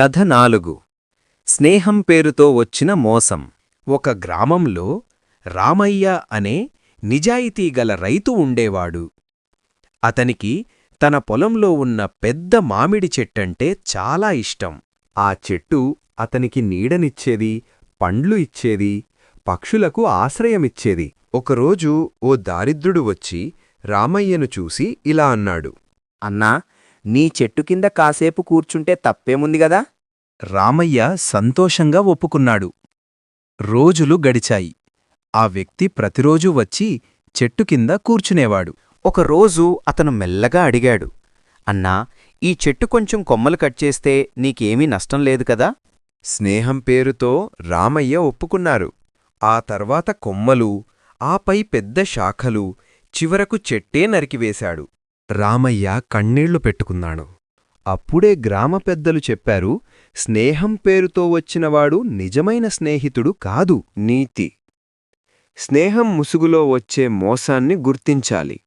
కథ నాలుగు. స్నేహం పేరుతో వచ్చిన మోసం. ఒక గ్రామంలో రామయ్య అనే నిజాయితీగల రైతు ఉండేవాడు. అతనికి తన పొలంలో ఉన్న పెద్ద మామిడి చెట్టంటే చాలా ఇష్టం. ఆ చెట్టు అతనికి నీడనిచ్చేది పండ్లు ఇచ్చేది పక్షులకు ఆశ్రయమిచ్చేది. ఒకరోజు ఓ దారిద్రుడు వచ్చి రామయ్యను చూసి ఇలా అన్నాడు. అన్నా నీ చెట్టు కింద కాసేపు కూర్చుంటే తప్పేముంది గదా? రామయ్య సంతోషంగా ఒప్పుకున్నాడు. రోజులు గడిచాయి. ఆ వ్యక్తి ప్రతిరోజూ వచ్చి చెట్టు కింద కూర్చునేవాడు. ఒకరోజు అతను మెల్లగా అడిగాడు అన్నా ఈ చెట్టు కొంచెం కొమ్మలు కట్ చేస్తే నీకేమీ నష్టం లేదు కదా? స్నేహం పేరుతో రామయ్య ఒప్పుకున్నారు. ఆ తర్వాత కొమ్మలు ఆపై పెద్ద శాఖలు చివరకు చెట్టే నరికివేశాడు. రామయ్య కన్నీళ్ళు పెట్టుకున్నాడు. అప్పుడే గ్రామ పెద్దలు చెప్పారు స్నేహం పేరుతో వచ్చినవాడు నిజమైన స్నేహితుడు కాదు నీతి. స్నేహం ముసుగులో వచ్చే మోసాన్ని గుర్తించాలి.